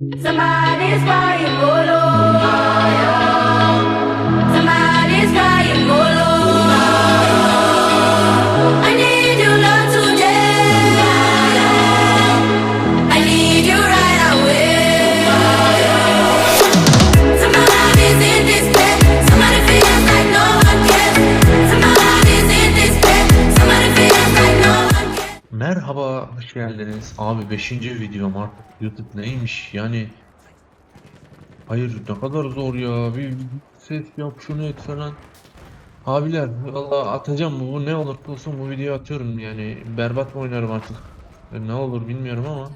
Somebody's crying Bolo. Geldiniz. Abi 5. videom artık. YouTube neymiş? Yani Hayır ne kadar zor ya. Bir ses yap şunu et falan. Abiler valla atacağım. Bu, bu ne olursa olsun bu videoyu atıyorum. Yani berbat mı oynarım artık. E, Ne olur bilmiyorum ama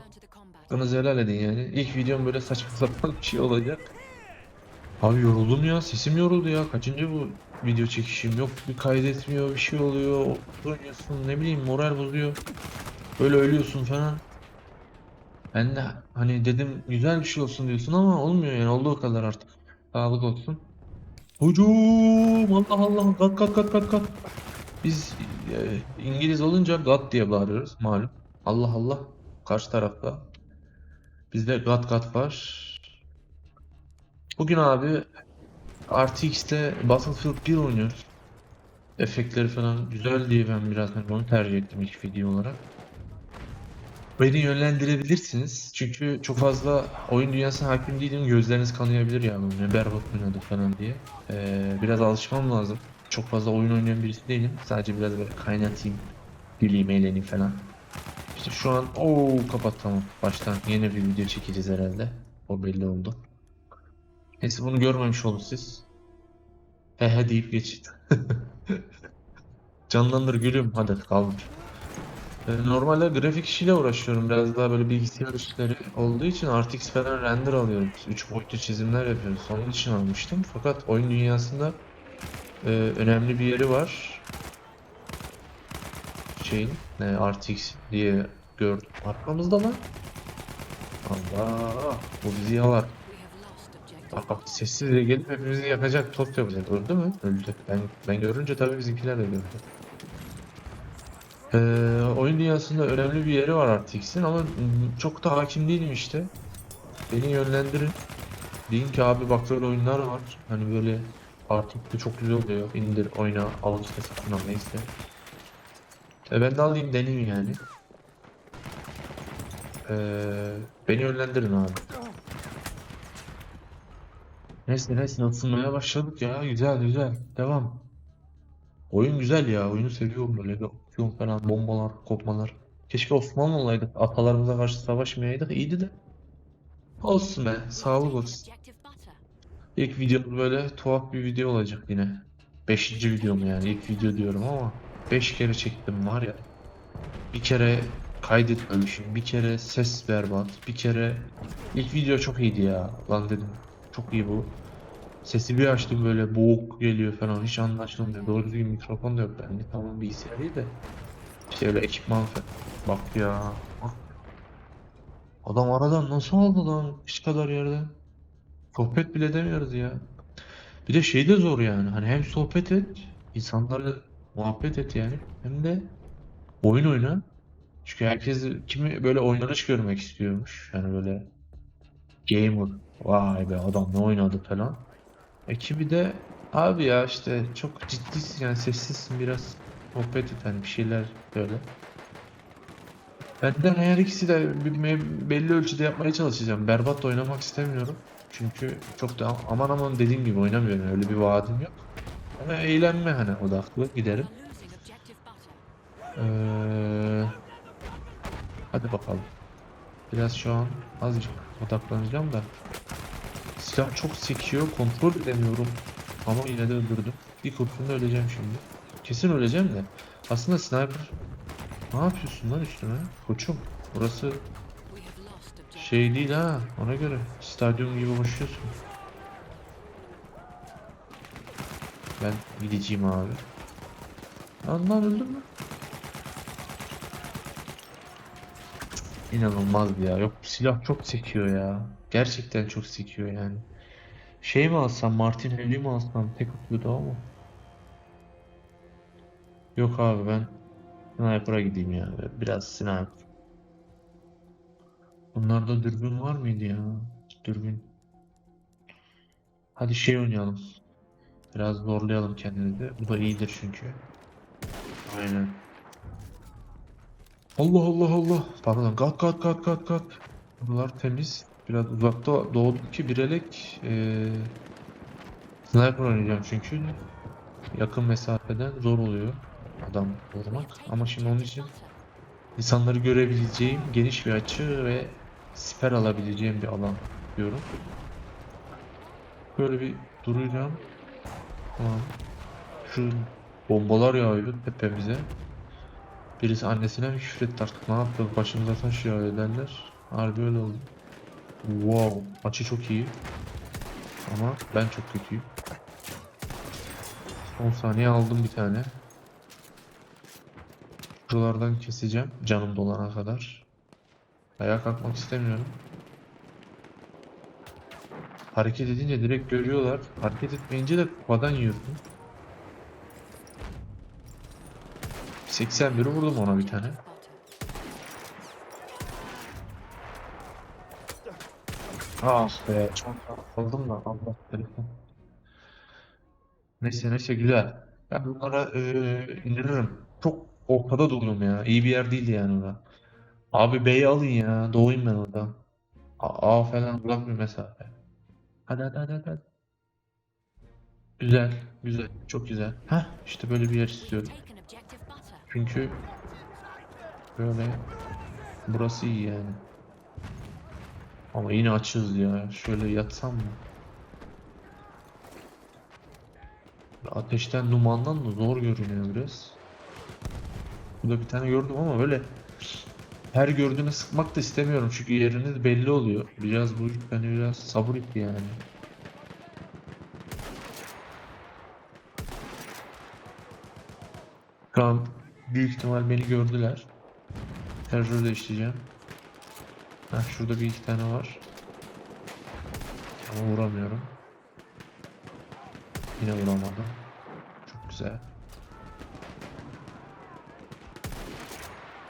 Hakkınızı helal edin yani. İlk videom böyle saçma sapan bir şey olacak. Abi yoruldum ya sesim yoruldu ya. Kaçıncı bu video çekişim? Yok bir kaydetmiyor bir şey oluyor. Oynuyorsun ne bileyim moral bozuyor Böyle ölüyorsun falan. Ben de hani dedim güzel bir şey olsun diyorsun ama olmuyor yani olduğu kadar artık. Sağlık olsun. Hücum! Allah Allah! Kalk kalk kalk kalk kalk. Biz e, İngiliz olunca God diye bağırıyoruz malum. Allah Allah. Karşı tarafta. Bizde God God var. Bugün abi RTX'te Battlefield 1 oynuyoruz. Efektleri falan güzel diye ben biraz hani onu tercih ettim ilk video olarak. Beni yönlendirebilirsiniz. Çünkü çok fazla oyun dünyasına hakim değilim. Gözleriniz kanayabilir ya bu ne berbat oynadı falan diye. Ee, biraz alışmam lazım. Çok fazla oyun oynayan birisi değilim. Sadece biraz böyle kaynatayım. Güleyim, eğleneyim falan. İşte şu an ooo kapat tamam. Baştan yeni bir video çekeceğiz herhalde. O belli oldu. Neyse bunu görmemiş olun siz. He he deyip geçin. Canlandır gülüm. Hadi kaldır. Ee, Normalde grafik işiyle uğraşıyorum. Biraz daha böyle bilgisayar işleri olduğu için RTX falan render alıyorum. 3 boyutlu çizimler yapıyoruz. Onun için almıştım. Fakat oyun dünyasında e, önemli bir yeri var. Şeyin e, RTX diye gördüm. Arkamızda lan. Allah bu bizi yalar. Bak bak sessizce gelip hepimizi yakacak top yapacak. Öldü mü? Öldü. Ben ben görünce tabii bizimkiler de gördü. Ee, oyun dünyasında önemli bir yeri var RTX'in ama çok da hakim değilim işte. Beni yönlendirin. Deyin ki abi bak böyle oyunlar var. Hani böyle RTX'de çok güzel oluyor. İndir, oyna, al işte satın al neyse. E ben de alayım deneyim yani. Ee, beni yönlendirin abi. Neyse neyse ısınmaya başladık ya. Güzel güzel. Devam. Oyun güzel ya. Oyunu seviyorum böyle aksiyon falan, bombalar, kopmalar. Keşke Osmanlı olaydık. Atalarımıza karşı savaşmayaydık. İyiydi de. Olsun be. Sağlık olsun. İlk video böyle tuhaf bir video olacak yine. Beşinci videom yani. İlk video diyorum ama beş kere çektim var ya. Bir kere kaydetmemişim. Bir kere ses berbat. Bir kere ilk video çok iyiydi ya. Lan dedim. Çok iyi bu. Sesi bir açtım böyle boğuk geliyor falan hiç anlaşılmıyor. Doğru düzgün mikrofon da yok bende. Tamam bilgisayar iyi de. İşte öyle ekipman falan. Bak ya. Adam aradan nasıl aldı lan hiç kadar yerden. Sohbet bile demiyoruz ya. Bir de şey de zor yani. Hani hem sohbet et, insanlarla muhabbet et yani. Hem de oyun oyna. Çünkü herkes kimi böyle oynanış görmek istiyormuş. Yani böyle gamer. Vay be adam ne oynadı falan. E kimi de abi ya işte çok ciddisin yani sessizsin biraz sohbet et hani bir şeyler böyle. Benden her ikisi de bir belli ölçüde yapmaya çalışacağım. Berbat da oynamak istemiyorum. Çünkü çok da aman aman dediğim gibi oynamıyorum. Öyle bir vaadim yok. Ama eğlenme hani odaklı giderim. Ee, hadi bakalım. Biraz şu an azıcık odaklanacağım da. Silah çok sekiyor, kontrol edemiyorum. Ama yine de öldürdüm. Bir kurşunla öleceğim şimdi. Kesin öleceğim de. Aslında sniper... Ne yapıyorsun lan üstüme? Koçum, burası şey değil ha, ona göre. Stadyum gibi koşuyorsun. Ben gideceğim abi. Lan öldün mü? İnanılmaz ya. Yok silah çok sekiyor ya. Gerçekten çok sekiyor yani. Şey mi alsam, Martinelli mi alsam tek atıyordu ama. Yok abi ben Sniper'a gideyim ya. Biraz sniper. Bunlarda dürbün var mıydı ya? Dürbün. Hadi şey oynayalım. Biraz zorlayalım kendimizi. Bu da iyidir çünkü. Aynen. Allah Allah Allah. Pardon. Kalk kalk kalk kalk kalk. Buralar temiz. Biraz uzakta doğduk ki bir elek eee sniper oynayacağım çünkü yakın mesafeden zor oluyor adam vurmak. Ama şimdi onun için insanları görebileceğim geniş bir açı ve siper alabileceğim bir alan diyorum. Böyle bir duracağım. Tamam. Şu bombalar yağıyor tepemize. Birisi annesine mi küfür etti artık ne yaptı başımıza taş yağıyor derler. Harbi öyle oldu. Wow açı çok iyi. Ama ben çok kötüyüm. 10 saniye aldım bir tane. Şuralardan keseceğim canım dolana kadar. Ayağa kalkmak istemiyorum. Hareket edince direkt görüyorlar. Hareket etmeyince de kafadan yiyorum. 81'i vurdum ona bir tane. Ah be aldım da Allah telefon. Neyse neyse güzel. Ben bunlara eee, indiririm. Çok ortada duruyorum ya. İyi bir yer değil yani orada. Abi B'yi alın ya. Doğayım ben orada. A, A falan uzak bir mesafe. Hadi hadi hadi hadi. Güzel, güzel, çok güzel. Heh, işte böyle bir yer istiyorum. Çünkü böyle burası iyi yani. Ama yine açız ya. Şöyle yatsam mı? Ateşten dumandan da zor görünüyor biraz. Burada bir tane gördüm ama böyle her gördüğüne sıkmak da istemiyorum çünkü yeriniz belli oluyor. Biraz bu beni biraz sabır etti yani. Şu büyük ihtimal beni gördüler. Terörü de işleyeceğim. Heh, şurada bir iki tane var. Ama vuramıyorum. Yine vuramadım. Çok güzel.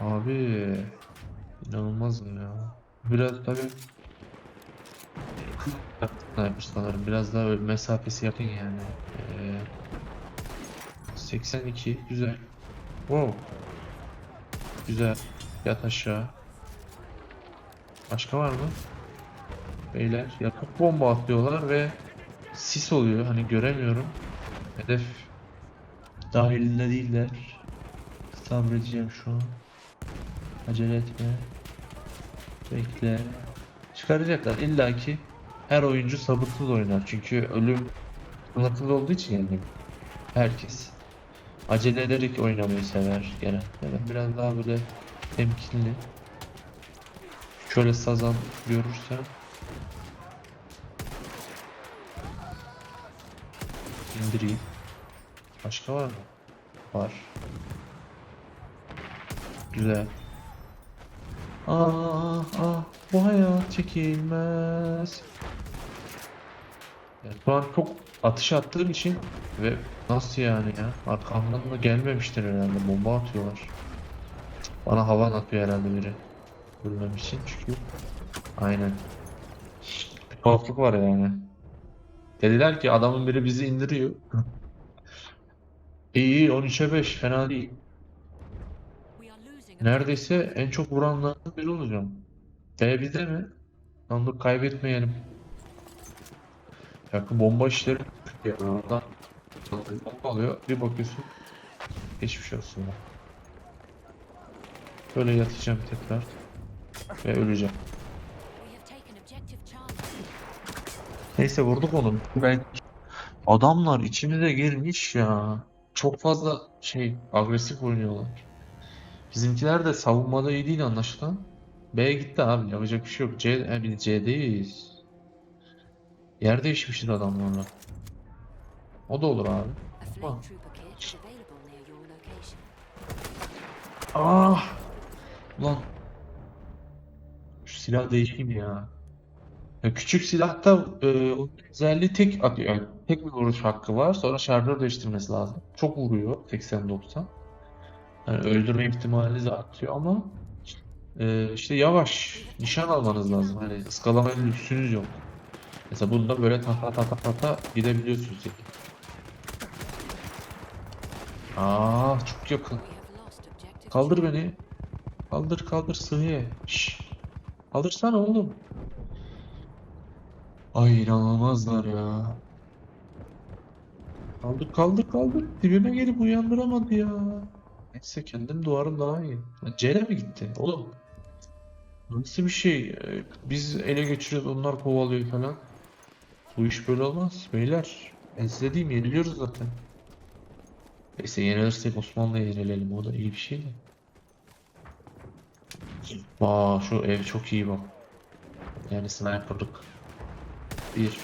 Abi inanılmazım ya. Biraz tabii sniper sanırım. Biraz daha mesafesi yakın yani. Ee, 82 güzel. Wow. Güzel. Yat aşağı. Başka var mı? Beyler yakıp bomba atıyorlar ve sis oluyor. Hani göremiyorum. Hedef dahilinde değiller. Sabredeceğim şu an. Acele etme. Bekle. Çıkaracaklar. İlla ki her oyuncu sabırsız oynar. Çünkü ölüm sınırsız olduğu için yani. Herkes. Acele ederek oynamayı sever genelde. Ben biraz daha böyle temkinli. Şöyle sazan görürsem indireyim. Başka var mı? Var. Güzel. Aa, aa, bu hayat çekilmez. Yani şu an çok atış attığım için ve nasıl yani ya? Arkamdan da gelmemiştir herhalde. Bomba atıyorlar. Bana havan atıyor herhalde biri. Ölmem için çünkü. Aynen. Bir tuhaflık var yani. Dediler ki adamın biri bizi indiriyor. İyi iyi 13'e 5 fena değil. Neredeyse en çok vuranlardan biri olacağım. B bizde mi? Lan dur kaybetmeyelim. Yakın bomba işleri ya oradan bomba alıyor bir bakıyorsun geçmiş olsun. Böyle yatacağım tekrar ve öleceğim. Neyse vurduk onu. Ben adamlar içimize girmiş ya. Çok fazla şey agresif oynuyorlar. Bizimkiler de savunmada iyi değil anlaşılan. B gitti abi yapacak bir şey yok. C, e, biz C'deyiz. Yer değişmiştir adamlarla. O da olur abi. A Ah. flame silah değişeyim ya. Ya küçük silahta e, o özelliği tek atıyor. Yani tek bir vuruş hakkı var. Sonra şarjör değiştirmesi lazım. Çok vuruyor 80-90. Yani öldürme ihtimali de artıyor ama Ee, işte yavaş nişan almanız lazım. Hani ıskalamaya lüksünüz yok. Mesela bunda böyle ta ta ta ta ta ta gidebiliyorsunuz. Yani. Aa çok yakın. Kaldır beni. Kaldır kaldır sığıya. Şşş. Kaldırsana oğlum. Ay inanılmazlar ya. Kaldır kaldır kaldır. Dibime gelip uyandıramadı ya. Neyse kendim doğarım daha iyi. Cere mi gitti? Oğlum. Nasıl bir şey? Ee, Biz ele geçiriyoruz onlar kovalıyor falan. Bu iş böyle olmaz beyler. Ben size diyeyim yeniliyoruz zaten. Neyse yenilirsek Osmanlı'ya yenilelim o da iyi bir şey de. Aa şu ev çok iyi bak. Yani sniperlık. Bir.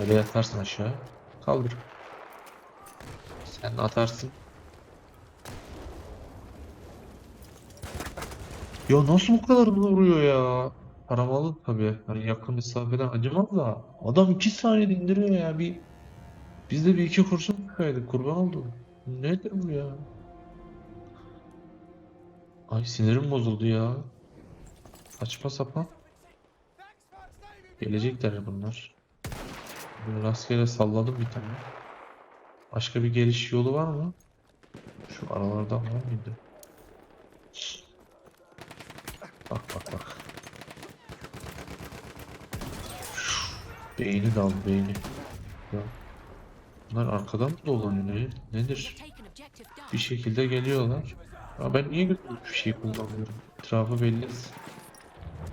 Öyle yatarsın aşağı. Kaldır. Sen atarsın. Ya nasıl bu kadar vuruyor ya? Aramalı tabii. Hani yakın mesafeden acımaz da. Adam iki saniyede indiriyor ya bir. Biz de bir iki kurşun sıkaydık kurban oldum. Nedir bu ya? Ay sinirim bozuldu ya. Saçma sapan. Gelecekler bunlar. Böyle rastgele salladım bir tane. Başka bir geliş yolu var mı? Şu aralardan var mıydı? Bak bak bak. Beyni dal beyni. Ya. Bunlar arkadan mı dolanıyor Nedir? Bir şekilde geliyorlar. Ya ben niye götürüp bir şey kullanmıyorum? Etrafı belli.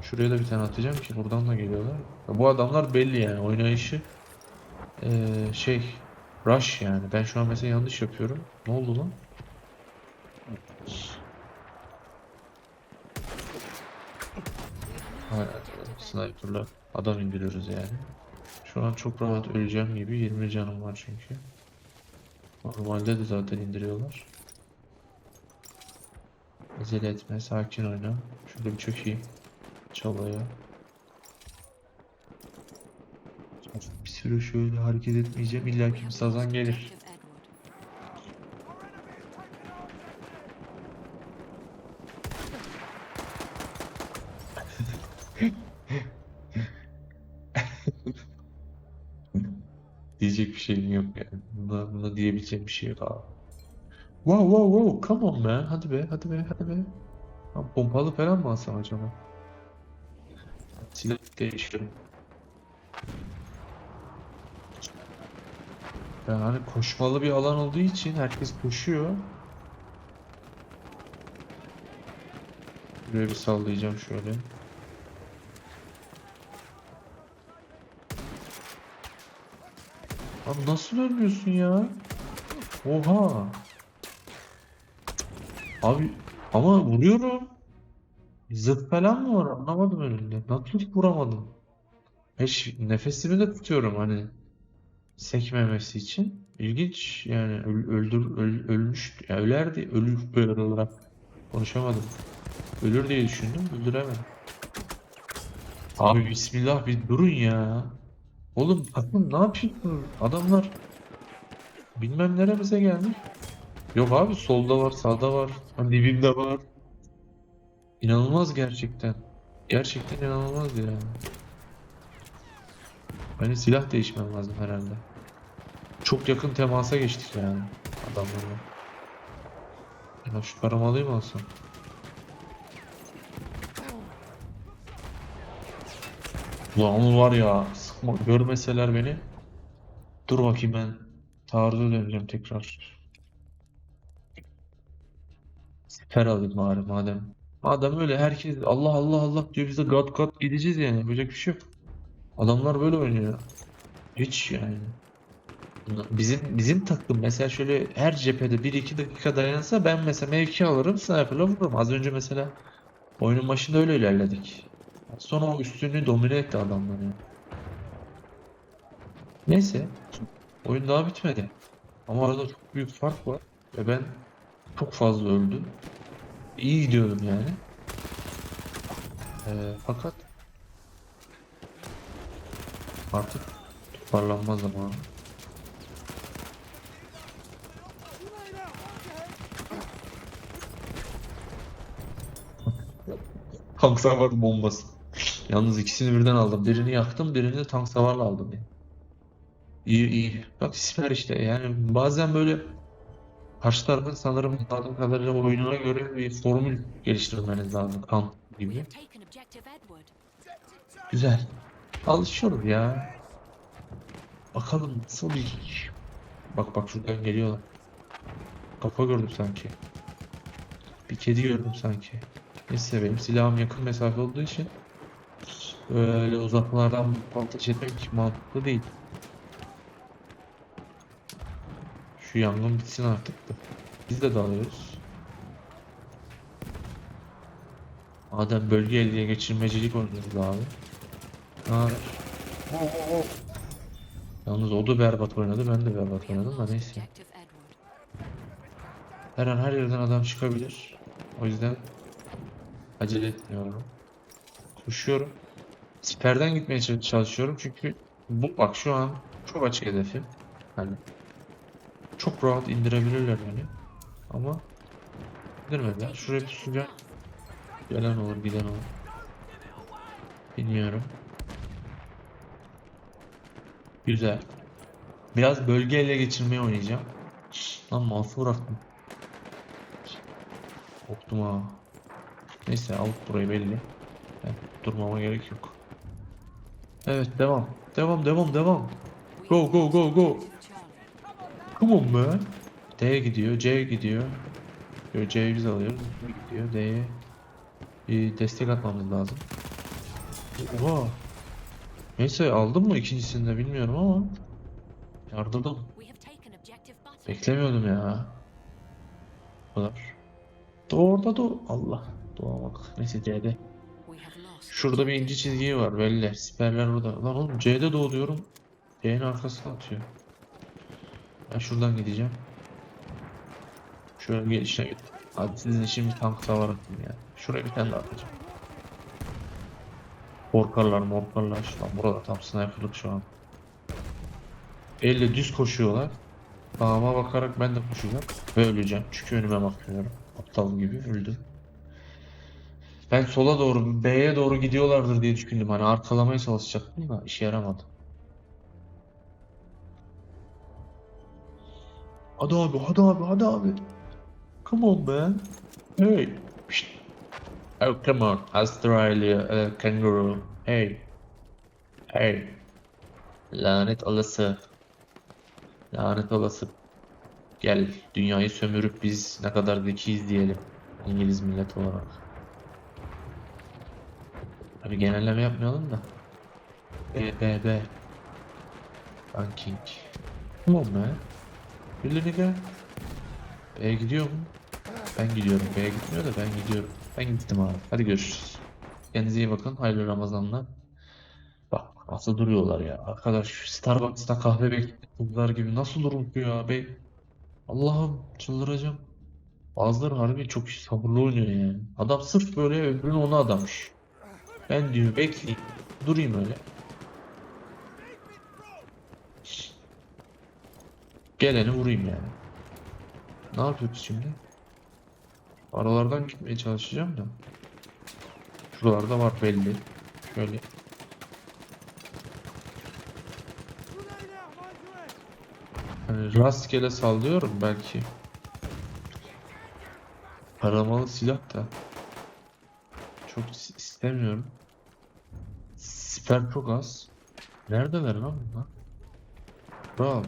Şuraya da bir tane atacağım ki buradan da geliyorlar. Ya bu adamlar belli yani oynayışı eee, şey rush yani. Ben şu an mesela yanlış yapıyorum. Ne oldu lan? Ha, sniper'la adam indiriyoruz yani. Şu an çok rahat öleceğim gibi 20 canım var çünkü. Normalde de zaten indiriyorlar. Acele etme, sakin oyna. Şurada bir çökeyim. Çalaya. Bir süre şöyle hareket etmeyeceğim. İlla ki bir sazan gelir. Diyecek bir şeyim yok yani. Buna, buna diyebileceğim bir şey yok abi. Wow wow wow come on man. Hadi be hadi be hadi be. Ha, pompalı falan mı alsam acaba? Silah değiştirin. Yani koşmalı bir alan olduğu için herkes koşuyor. Buraya bir sallayacağım şöyle. Abi nasıl ölmüyorsun ya? Oha. Abi ama vuruyorum. Zıt falan mı var? Anlamadım önünde. Nasıl vuramadım? Hiç nefesimi de tutuyorum hani sekmemesi için. İlginç yani öl- öldür öl- ölmüş ya ölerdi ölür böyle olarak konuşamadım. Ölür diye düşündüm öldüremedim. Abi bismillah bir durun ya. Oğlum takım ne yapıyorsunuz? Adamlar bilmem neremize gelmiş. Yok abi solda var, sağda var, hani dibimde var. İnanılmaz gerçekten. Gerçekten inanılmaz ya. Benim silah değişmem lazım herhalde. Çok yakın temasa geçtik yani adamlarla. Ya şu paramı alayım alsam. Ulan var ya sıkma görmeseler beni. Dur bakayım ben taarruza döneceğim tekrar. Siper alayım bari madem. Madem öyle herkes Allah Allah Allah diyor biz de gat gat gideceğiz yani yapacak bir şey yok. Adamlar böyle oynuyor. Hiç yani. Bizim bizim takım mesela şöyle her cephede 1-2 dakika dayansa ben mesela mevki alırım sniper'la vururum. Az önce mesela oyunun başında öyle ilerledik. Sonra o üstünlüğü domine etti adamlar ya. Neyse. Oyun daha bitmedi. Ama arada çok büyük fark var. Ve ben çok fazla öldüm. İyi gidiyordum yani. Ee, fakat artık toparlanma zamanı. Tank savar bombası. Yalnız ikisini birden aldım. Birini yaktım, birini de tank savarla aldım ya. İyi iyi. Bak siper işte yani bazen böyle karşı tarafın sanırım anladığım kadarıyla oyununa göre bir formül geliştirmeniz lazım. Kan gibi. Güzel. Alışıyoruz ya. Bakalım nasıl bir. Bak bak şuradan geliyorlar. Kafa gördüm sanki. Bir kedi gördüm sanki. Neyse benim silahım yakın mesafe olduğu için öyle uzaklardan ateş etmek mantıklı değil. Şu yangın bitsin artık da. Biz de dalıyoruz. Madem bölge ele geçirmecilik oynuyoruz abi. Ne haber? Yalnız o da berbat oynadı, ben de berbat oynadım da neyse. Her an her yerden adam çıkabilir. O yüzden acele etmiyorum. Koşuyorum. Siperden gitmeye çalışıyorum çünkü bu bak şu an çok açık hedefim. Hani çok rahat indirebilirler beni. Ama indirmediler. Şuraya suya gelen olur giden olur. Bilmiyorum. Güzel. Biraz bölge ele geçirmeye oynayacağım. Lan mouse'u bıraktım. Korktum ha. Neyse alıp burayı belli. Ben durmama gerek yok. Evet devam. Devam devam devam. Go go go go. On man. D gidiyor, C gidiyor. Yo, C'yi biz alıyoruz. B gidiyor, D'ye bir destek atmamız lazım. Oha. Neyse aldım mı ikincisini de bilmiyorum ama yardırdım. Beklemiyordum ya. Bu kadar. Doğru doğu. Allah. Doğamak. Neyse C'de. Şurada bir ince çizgi var belli. Siperler burada. Lan oğlum C'de doğu diyorum. C'nin arkasına atıyor. Ben şuradan gideceğim. Şöyle gelişine git. Hadi sizin için bir tank savar atayım ya. Şuraya bir tane daha atacağım. Korkarlar morkarlar. Lan burada tam sniperlık şu an. Elle düz koşuyorlar. Sağıma bakarak ben de koşacağım. Ve öleceğim. Çünkü önüme bakmıyorum. Aptal gibi öldüm. Ben sola doğru, B'ye doğru gidiyorlardır diye düşündüm. Hani arkalamaya çalışacaktım da işe yaramadı. Hadi abi, hadi abi, hadi abi. Come on man. Hey. Pişt. Oh come on. Australia uh, kangaroo. Hey. Hey. Lanet olası. Lanet olası. Gel dünyayı sömürüp biz ne kadar zekiyiz diyelim. İngiliz millet olarak. Tabii genelleme yapmayalım da. B, B, B. Banking. Come on man. Birileri gel. B'ye gidiyor mu? Ben gidiyorum. B'ye gitmiyor da ben gidiyorum. Ben gittim abi. Hadi görüşürüz. Kendinize iyi bakın. Hayırlı Ramazanlar. Bak nasıl duruyorlar ya. Arkadaş Starbucks'ta kahve bekleyen kızlar gibi nasıl durmuş ya be. Allah'ım çıldıracağım. Bazıları harbi çok sabırlı oynuyor yani. Adam sırf böyle öbürünü ona adamış. Ben diyor bekleyeyim. Durayım öyle. Geleni vurayım yani. Ne yapıyoruz şimdi? Aralardan gitmeye çalışacağım da. Şuralarda var belli. Şöyle. Hani rastgele sallıyorum belki. Aramalı silah da. Çok is- istemiyorum. Siper çok az. Neredeler lan bunlar? Bravo.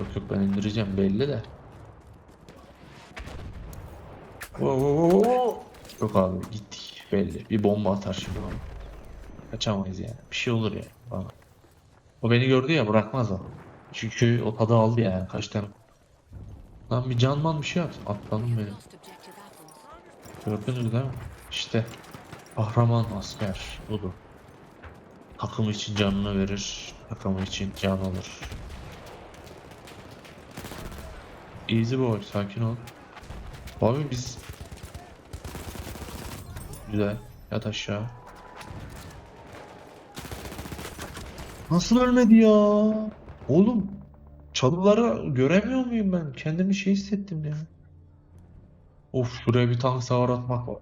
Yok yok ben indireceğim belli de. Wow. Yok abi gittik belli. Bir bomba atar şimdi bana. Kaçamayız yani. Bir şey olur yani bana. O beni gördü ya bırakmaz o. Çünkü o tadı aldı yani kaç tane. Lan bir canman bir şey at. Objective apples. Gördünüz değil mi? İşte kahraman asker budur. Takım için canını verir, takımı için can alır. Easy boy, sakin ol. Abi biz... Güzel, yat aşağı. Nasıl ölmedi ya? Oğlum, çalıları göremiyor muyum ben? Kendimi şey hissettim ya. Of şuraya bir tank savar atmak var.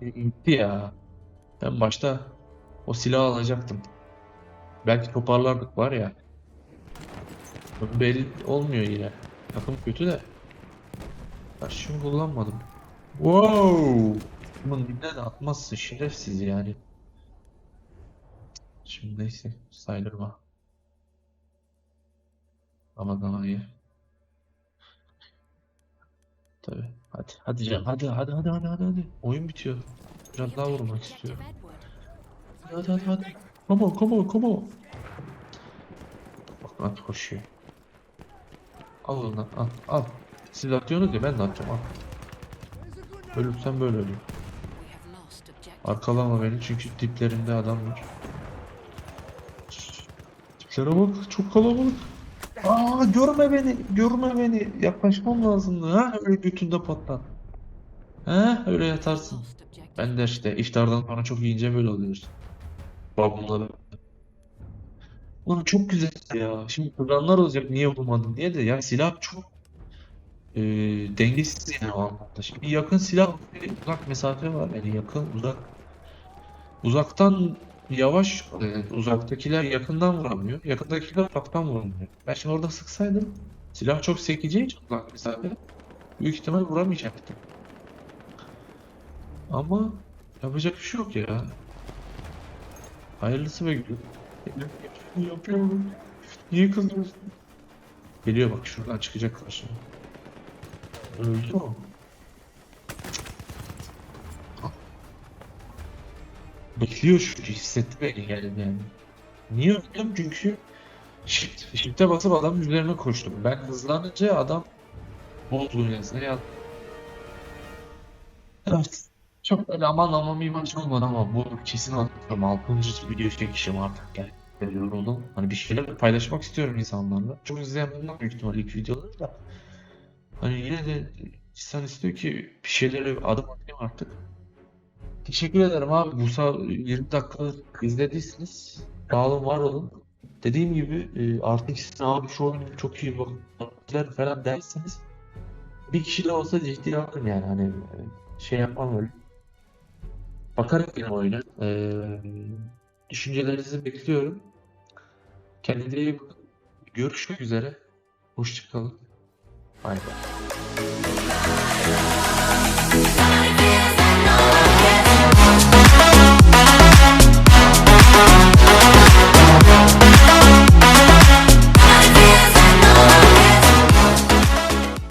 Ya, gitti ya. Ben başta o silahı alacaktım. Belki toparlardık var ya. Belli olmuyor yine. Takım kötü de. Şunu kullanmadım. Wow! Bunun dibine de atmazsın şerefsiz yani. Şimdi neyse saydırma. Ama daha iyi. Tabii. Hadi hadi canım hadi hadi hadi hadi hadi hadi. Oyun bitiyor. Biraz daha vurmak istiyorum. Hadi hadi hadi. Come on come on come on. Bak at koşuyor. Al onu al al. Siz atıyorsunuz ya ben de atacağım al. Ölürsen böyle objective. Arkalama beni çünkü diplerinde adam var. Tiplere bak çok kalabalık. Aa görme beni görme beni yaklaşmam lazımdı ha öyle götünde patlat. Ha öyle yatarsın. Ben de işte iftardan sonra çok yiyince böyle oluyoruz. Babamla Ulan çok güzel ya. Şimdi kıvranlar olacak niye vurmadın diye de ya silah çok e, dengesiz yani o anlamda. Şimdi yakın silah uzak mesafe var yani yakın uzak. Uzaktan yavaş e, uzaktakiler yakından vuramıyor. Yakındakiler uzaktan vuramıyor. Ben şimdi orada sıksaydım silah çok sekeceği için uzak mesafe büyük ihtimal vuramayacaktım. Ama yapacak bir şey yok ya. Hayırlısı be gülüm. Yapıyorum. Niye kızıyorsun? Geliyor bak şuradan çıkacak karşıma. Öldü o. Bekliyor şu hissetti beni geldi yani. Niye öldüm? Çünkü shift, shift'e basıp adamın üzerine koştum. Ben hızlanınca adam bozdu yazına ya. Evet. Çok öyle aman aman bir maç olmadı ama bu kesin anlatıyorum. 6. video çekişim artık gel. Yoruldum. Hani bir şeyler paylaşmak istiyorum insanlarla. Çok izleyen olmaz büyük ihtimalle ilk videoları da. Hani yine de insan istiyor ki bir şeylere adım atayım artık. Teşekkür ederim abi. Bu sağ 20 dakika izlediyseniz sağ olun var olun. Dediğim gibi e, artık sizin abi şu oyunu çok iyi bakın falan derseniz bir kişiyle olsa ciddiye alırım yani hani e, şey yapmam öyle. Bakarım yine oyuna. Ee, Düşüncelerinizi bekliyorum. Kendinize iyi bakın. Görüşmek üzere. Hoşçakalın. Bay bay.